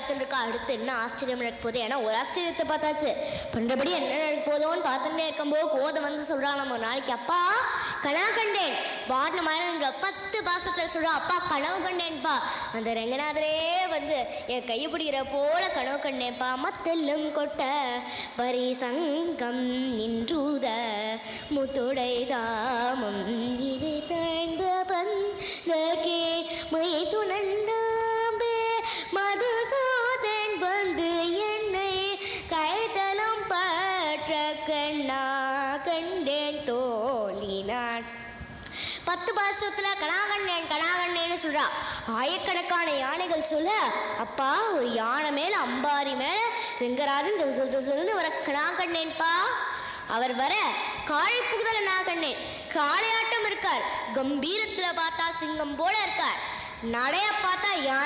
காத்துட்டு இருக்கா அடுத்து என்ன ஆச்சரியம் நடக்க போகுது? ஏன்னா ஒரு ஆச்சரியத்தை பார்த்தாச்சு. பண்ணுறபடி என்ன நடக்க போதோன்னு பார்த்துட்டே இருக்கும்போது கோதை வந்து சொல்கிறான் நம்ம ஒரு நாளைக்கு அப்பா கனவு கண்டேன். வார்டு மாதிரி பத்து பாசத்தில் சொல்றா அப்பா கனவு கண்டேன்ப்பா அந்த ரங்கநாதரே வந்து என் கையை பிடிக்கிற போல கனவு கண்டேன்ப்பா மத்தெல்லும் கொட்ட வரி சங்கம் நின்றூத. முத்துடை தாமம் இதே கண்ணா கண்டேன் தோழினான் பத்து பாசத்துல கனாகண்ணன் கனாகண்ணேன்னு சொல்றா. ஆயிரக்கணக்கான யானைகள் சொல்ல அப்பா ஒரு யானை மேல அம்பாரி மேல ரெங்கராஜன் சொல் சொல் சொல் சொல்லுன்னு வர கணாகண்ணேன்பா. அவர் வர காளை புகுதல நாகண்ணேன் காளையாட்டம் இருக்கார். கம்பீரத்துல பார்த்தா சிங்கம் போல இருக்கார். நடைய பார்த்தா யானை